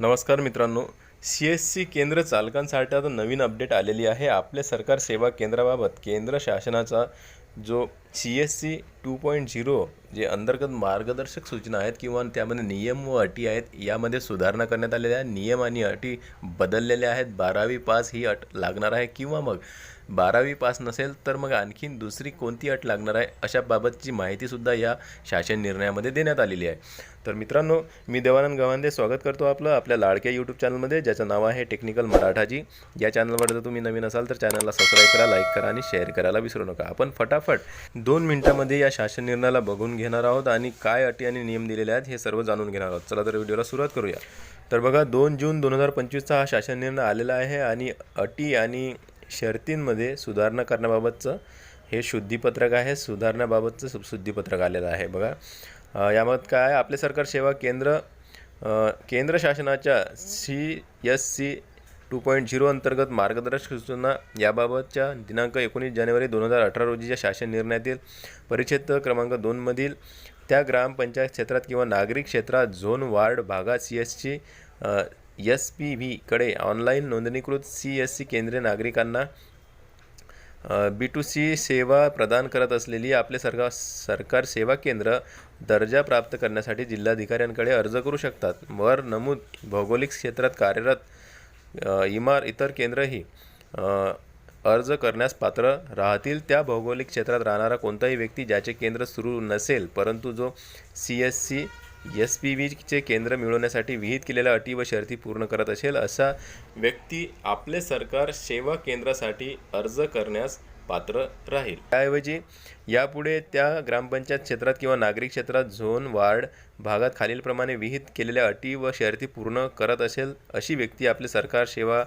नमस्कार मित्रांनो. C S C केंद्र चालकांसाठी आता नवीन अपडेट आलेली आहे. आपल्या सरकार सेवा केंद्राबाबत केंद्र शासनाचा जो C S C two point zero जे अंतर्गत मार्गदर्शक सूचना आहेत किंवा त्यामध्ये नियम व अटी आहेत यामध्ये सुधारणा करण्यात आलेल्या आहे नियम आणि अटी बदललेल्या आहेत. बारावी पास ही अट लागणार आहे. किंवा मग बारावी पास नसेल तर मग आणखीन दुसरी कोणती अट लागणार आहे अशा बाबतची माहितीसुद्धा या शासन निर्णयामध्ये देण्यात आलेली आहे. तर मित्रांनो मी देवानंद गवांदे स्वागत करतो आपलं आपल्या लाडक्या यूट्यूब चॅनलमध्ये ज्याचं नाव आहे टेक्निकल मराठाजी. या चॅनलवर जर तुम्ही नवीन असाल तर चॅनलला सबस्क्राईब करा लाईक करा आणि शेअर करायला विसरू नका. आपण फटाफट दोन मिनिटामध्ये या शासन निर्णयाला बघून घेणार आहोत आणि काय अटी आणि नियम दिलेले आहेत हे सर्व जाणून घेणार आहोत. चला तर व्हिडिओला सुरुवात करूया. तर बघा दोन जून दोन हजार पंचवीसचा हा शासन निर्णय आलेला आहे आणि अटी आणि शर्तींमध्ये सुधारणा करण्याबाबतचं हे शुद्धीपत्रक आहे सुधारण्याबाबतचं सु- शुद्धीपत्रक आलेलं आहे बघा यामध्ये काय आहे? आपले सरकार सेवा केंद्र केंद्र शासनाच्या C S C two point zero अंतर्गत मार्गदर्शक सूचना याबाबतच्या दिनांक एकोणीस जानेवारी दोन हजार अठरा रोजीच्या शासन निर्णयातील परिच्छेद क्रमांक दोनमधील त्या ग्रामपंचायत क्षेत्रात किंवा नागरिक क्षेत्रात झोन वार्ड भागात C S C S P व्हीकडे online नोंदणीकृत सी एस सी केंद्रे नागरिकांना बी टू सी सेवा प्रदान करत असलेली आपले सरकार सरकार सेवा केंद्र दर्जा प्राप्त करण्यासाठी जिल्हाधिकाऱ्यांकडे अर्ज करू शकतात. वर नमूद भौगोलिक क्षेत्रात कार्यरत इमार इतर केंद्रही अर्ज करण्यास पात्र राहतील. त्या भौगोलिक क्षेत्रात राहणारा कोणताही व्यक्ती ज्याचे केंद्र सुरू नसेल परंतु जो C S C S P बीचे केंद्र मिळवण्यासाठी विहित केलेल्या अटी व शर्ती पूर्ण करत असेल असा व्यक्ती आपले सरकार सेवा केंद्रासाठी अर्ज करण्यास पात्र राहील. त्याऐवजी यापुढे त्या ग्रामपंचायत क्षेत्रात किंवा नागरिक क्षेत्रात झोन वार्ड भागात खालीलप्रमाणे विहित केलेल्या अटी व शर्ती पूर्ण करत असेल अशी व्यक्ती आपले सरकार सेवा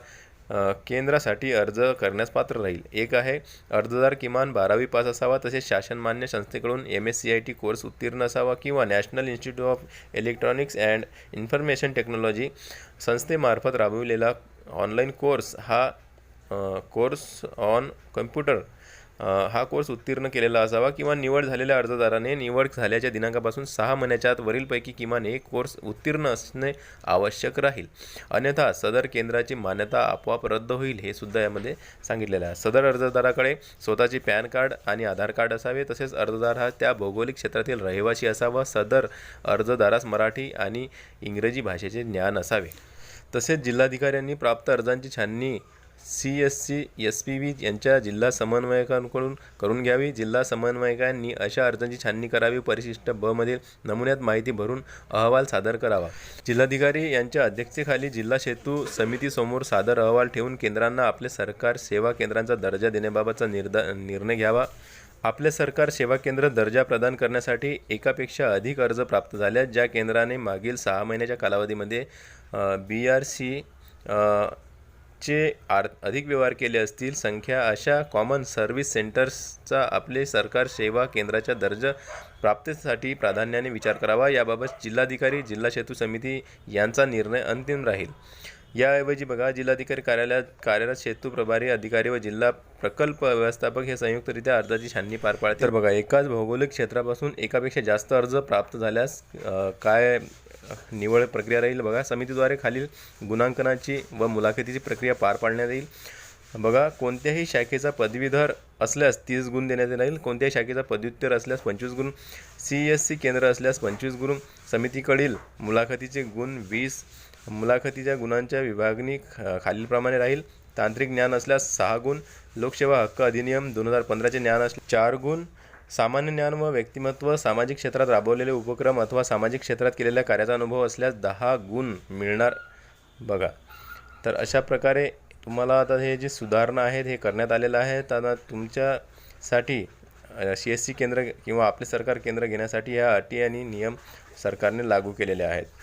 केंद्रासाठी अर्ज करण्यास पात्र राहील. एक आहे अर्जदार किमान बारावी पास असावा तसेच शासनमान्य संस्थेकडून M S C I T course उत्तीर्ण असावा किंवा national institute of electronics and information technology संस्थेमार्फत राबविलेला ऑनलाईन कोर्स हा कोर्स ऑन कम्प्युटर हा कोर्स उत्तीर्ण केलेला असावा किंवा निवड झालेल्या अर्जदाराने निवड झाल्याच्या दिनांकापासून सहा महिन्याच्या आत वरीलपैकी किमान एक कोर्स उत्तीर्ण असणे आवश्यक राहील. अन्यथा सदर केंद्राची मान्यता आपोआप रद्द होईल हे सुद्धा यामध्ये सांगितलेलं आहे. सदर अर्जदाराकडे स्वतःची पॅन कार्ड आणि आधार कार्ड असावे तसेच अर्जदार हा त्या भौगोलिक क्षेत्रातील रहिवासी असावा. सदर अर्जदारास मराठी आणि इंग्रजी भाषेचे ज्ञान असावे. तसेच जिल्हाधिकाऱ्यांनी प्राप्त अर्जांची छाननी C S C S P V यांच्या जिल्हा समन्वयकांकडून करून घ्यावी. जिल्हा समन्वयकांनी अशा अर्जांची छाननी करावी. परिशिष्ट बमधील नमुन्यात माहिती भरून अहवाल सादर करावा. जिल्हाधिकारी यांच्या अध्यक्षतेखाली जिल्हा सेतू समितीसमोर सादर अहवाल ठेवून केंद्रांना आपले सरकार सेवा केंद्रांचा दर्जा देण्याबाबतचा निर्दा निर्णय घ्यावा. आपले सरकार सेवा केंद्र दर्जा प्रदान करण्यासाठी एकापेक्षा अधिक अर्ज प्राप्त झाल्यास ज्या केंद्राने मागील सहा महिन्याच्या कालावधीमध्ये बी आर सी चे आर अधिक व्यवहार केले असतील संख्या अशा कॉमन सर्व्हिस सेंटर्सचा आपले सरकार सेवा केंद्राच्या दर्जा प्राप्तीसाठी प्राधान्याने विचार करावा. याबाबत जिल्हाधिकारी जिल्हा सेतू समिती यांचा निर्णय अंतिम राहील. याऐवजी बघा जिल्हाधिकारी कार्यालयात कार्यरत सेतू प्रभारी अधिकारी व जिल्हा प्रकल्प व्यवस्थापक हे संयुक्तरित्या अर्जाची छाननी पार पाडतील. तर बघा एकाच भौगोलिक क्षेत्रापासून एकापेक्षा जास्त अर्ज प्राप्त झाल्यास काय निवड प्रक्रिया राहील. बघा समितीद्वारे खालील गुणांकनाची व मुलाखतीची प्रक्रिया पार पाडण्यात येईल. बघा कोणत्याही शाखेचा पदवीधर असल्यास तीस गुण देण्यात येईल. कोणत्याही शाखेचा पदव्युत्तर असल्यास पंचवीस गुण. सी एस सी केंद्र असल्यास पंचवीस गुण. समितीकडील मुलाखतीचे गुण वीस. मुलाखतीच्या गुणांच्या विभागणी खालीलप्रमाणे राहील. तांत्रिक ज्ञान असल्यास सहा गुण. लोकसेवा हक्क अधिनियम दोन हजार पंधराचे ज्ञान असल्यास चार गुण. सामान्य ज्ञान व व्यक्तिमत्व सामाजिक क्षेत्रात राबवलेले उपक्रम अथवा सामाजिक क्षेत्रात केलेल्या कार्याचा अनुभव असल्यास दहा गुण मिळणार बघा. तर अशा प्रकारे तुम्हाला आता हे जे सुधारणा आहेत हे करण्यात आलेलं आहे. तर तुमच्यासाठी सी एस सी केंद्र किंवा आपले सरकार केंद्र घेण्यासाठी ह्या अटी आणि नियम सरकारने लागू केलेले आहेत.